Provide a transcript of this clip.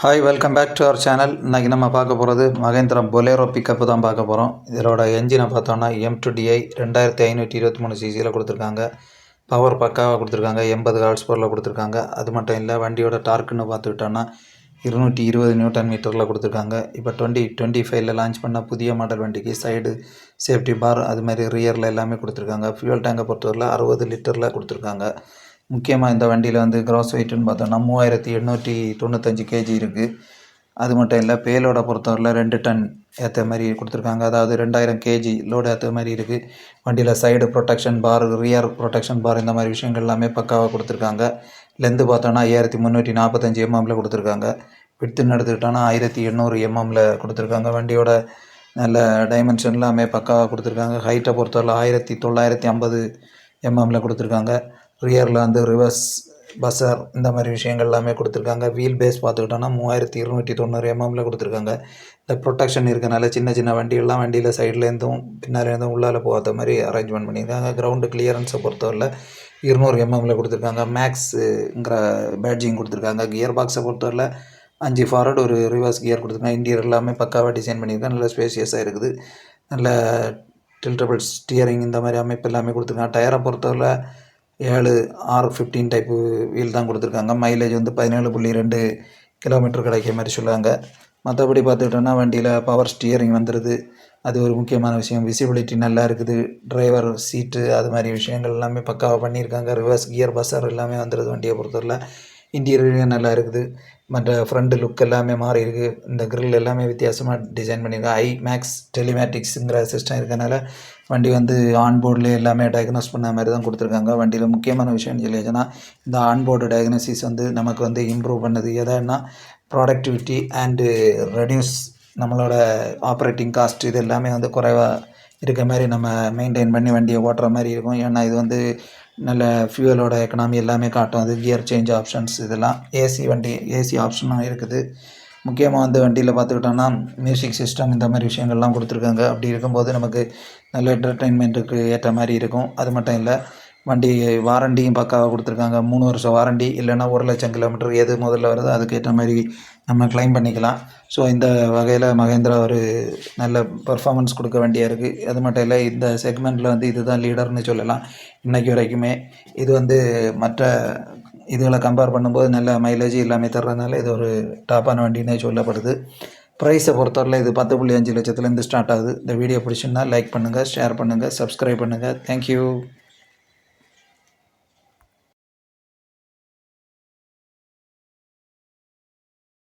Hi welcome back to our channel இன்றைக்கி நம்ம பார்க்க போகிறது மகேந்திரா பொலேரோ பிக்கப்பு தான் பார்க்க போகிறோம் இதோட என்ஜினை பார்த்தோன்னா எம் டு டிஐ ரெண்டாயிரத்தி ஐநூற்றி இருபத்தி மூணு சிசியில் கொடுத்துருக்காங்க. பவர் பக்காவாக கொடுத்துருக்காங்க. எண்பது ஹார்ஸ் பவரில் கொடுத்துருக்காங்க. அது மட்டும் இல்லை வண்டியோட டார்க்குன்னு பார்த்துக்கிட்டோன்னா இருநூற்றி இருபது நியூட்டன் மீட்டரில் கொடுத்துருக்காங்க. இப்போ டுவெண்ட்டி டுவெண்ட்டி ஃபைவ்ல லான்ச் பண்ண புதிய மாடல் வண்டிக்கு சைடு சேஃப்டி பார் அது மாதிரி ரியரில் எல்லாமே கொடுத்துருக்காங்க. ஃபியூல் டேங்கை பொறுத்தவரையில் அறுபது லிட்டரில் கொடுத்துருக்காங்க. முக்கியமாக இந்த வண்டியில் வந்து கிராஸ் வெயிட்டுன்னு பார்த்தோம்னா மூவாயிரத்தி எண்ணூற்றி தொண்ணூத்தஞ்சு கேஜி இருக்குது அது மட்டும் இல்லை பேலோட பொறுத்தவரையில் ரெண்டு டன் ஏற்ற மாதிரி கொடுத்துருக்காங்க. அதாவது ரெண்டாயிரம் கேஜி லோடு ஏற்ற மாதிரி இருக்குது வண்டியில் side protection bar rear protection bar இந்த மாதிரி விஷயங்கள் எல்லாமே பக்காவாக கொடுத்துருக்காங்க. லென்த்து பார்த்தோன்னா ஐயாயிரத்தி முந்நூற்றி நாற்பத்தஞ்சு எம்எம்மில் கொடுத்துருக்காங்க. விட்டுன்னு எடுத்துக்கிட்டோன்னா ஆயிரத்தி எண்ணூறு எம்எம்மில் கொடுத்துருக்காங்க. வண்டியோட நல்ல டைமென்ஷன் எல்லாமே பக்காவாக கொடுத்துருக்காங்க. ஹைட்டை பொறுத்தவரை ஆயிரத்தி தொள்ளாயிரத்தி ஐம்பது எம்எம்மில் கொடுத்துருக்காங்க. ரியரில் வந்து ரிவர்ஸ் பஸ்ஸர் இந்த மாதிரி விஷயங்கள் எல்லாமே கொடுத்துருக்காங்க. வீல் பேஸ் பார்த்துக்கிட்டோன்னா மூவாயிரத்தி இருநூற்றி தொண்ணூறு எம்எம்மில் கொடுத்துருக்காங்க. இந்த ப்ரொடெக்ஷன் இருக்கனால சின்ன சின்ன வண்டிகள்லாம் வண்டியில் சைட்லேருந்தும் பின்னாலேருந்தும் உள்ளால் போகாத மாதிரி அரேஞ்ச்மெண்ட் பண்ணியிருக்காங்க. கிரவுண்டு கிளியரன்ஸை பொறுத்தவரையில் இருநூறு எம்எம்மில் கொடுத்துருக்காங்க. மேக்ஸுங்கிற பேட்ஜிங் கொடுத்துருக்காங்க. கியர் பாக்ஸை பொறுத்தவரையில் அஞ்சு ஃபார்வர்டு ஒரு ரிவர்ஸ் கியர் கொடுத்துருக்காங்க. இன்டீரியர் எல்லாமே பக்காவாக டிசைன் பண்ணியிருக்காங்க. நல்ல ஸ்பேசியஸாக இருக்குது. நல்ல டில்டபிள் ஸ்டியரிங் இந்த மாதிரி அமைப்பு எல்லாமே கொடுத்துருக்காங்க. டயரை பொறுத்தவரை ஏழு ஆர் ஃபிஃப்டீன் டைப்பு வீல் தான் கொடுத்துருக்காங்க. மைலேஜ் வந்து பதினேழு புள்ளி ரெண்டு கிலோமீட்டர் கிடைக்கிற மாதிரி சொல்லுவாங்க மற்றபடி பார்த்துக்கிட்டோன்னா வண்டியில் பவர் ஸ்டியரிங் வந்துடுது அது ஒரு முக்கியமான விஷயம். விசிபிலிட்டி நல்லா இருக்குது. டிரைவர் சீட்டு அது மாதிரி விஷயங்கள் எல்லாமே பக்காவாக பண்ணியிருக்காங்க. ரிவர்ஸ் கியர் பஸ்ஸர் எல்லாமே வந்துடுது வண்டியை பொறுத்தவரையில். இன்டீரியர் நல்லா இருக்குது. மற்ற ஃப்ரண்ட் லுக் எல்லாமே மாறி இருக்குது இந்த grill எல்லாமே வித்தியாசமாக டிசைன் பண்ணியிருக்காங்க. ஐ மேக்ஸ் டெலிமேட்டிக்ஸுங்கிற சிஸ்டம் இருக்கனால வண்டி வந்து ஆன்போர்ட்லேயே எல்லாமே டயக்னோஸ் பண்ண மாதிரி தான் கொடுத்துருக்காங்க. வண்டியில் முக்கியமான விஷயம்னு சொல்லியாச்சுன்னா இந்த ஆன்போர்டு டயக்னோசிஸ் வந்து நமக்கு வந்து இம்ப்ரூவ் பண்ணுது. எதான்னா ப்ராடக்டிவிட்டி அண்டு ரெடியூஸ் நம்மளோட ஆப்ரேட்டிங் காஸ்ட் இது எல்லாமே வந்து குறைவாக இருக்க மாதிரி நம்ம மெயின்டைன் பண்ணி வண்டியை ஓட்டுற மாதிரி இருக்கும். ஏன்னா இது வந்து நல்ல ஃபியூவலோட எக்கனாமி எல்லாமே காட்டும். அது கியர் சேஞ்ச் ஆப்ஷன்ஸ் இதெல்லாம். ஏசி வண்டி ஏசி ஆப்ஷனும் இருக்குது. முக்கியமாக வந்து வண்டியில் பார்த்துக்கிட்டோன்னா மியூசிக் சிஸ்டம் இந்த மாதிரி விஷயங்கள்லாம் கொடுத்துருக்காங்க. அப்படி இருக்கும்போது நமக்கு நல்ல என்டர்டெயின்மெண்ட்டுக்கு ஏற்ற மாதிரி இருக்கும். அது மட்டும் இல்லை வண்டி வாரண்டியும் பக்காவாக கொடுத்துருக்காங்க. மூணு வருஷம் வாரண்டி இல்லைன்னா ஒரு லட்சம் கிலோமீட்டர் எது முதல்ல வருதோ அதுக்கேற்ற மாதிரி நம்ம க்ளைம் பண்ணிக்கலாம். ஸோ இந்த வகையில் மகேந்திரா ஒரு நல்ல பர்ஃபார்மன்ஸ் கொடுக்க வேண்டியாக இருக்குது அது மட்டும் இல்லை இந்த செக்மெண்ட்டில் வந்து இதுதான் லீடர்னு சொல்லலாம். இன்றைக்கி வரைக்குமே இது வந்து மற்ற இதுகளை கம்பேர் பண்ணும்போது நல்ல மைலேஜ் எல்லாமே தர்றதுனால இது ஒரு டாப்பான வண்டினே சொல்லப்படுது. ப்ரைஸை பொறுத்தவரையில் இது பத்து புள்ளி அஞ்சு லட்சத்துலேருந்து ஸ்டார்ட் ஆகுது. இந்த வீடியோ பிடிச்சிருந்தா லைக் பண்ணுங்கள் ஷேர் பண்ணுங்கள் சப்ஸ்கிரைப் பண்ணுங்கள் தேங்க்யூ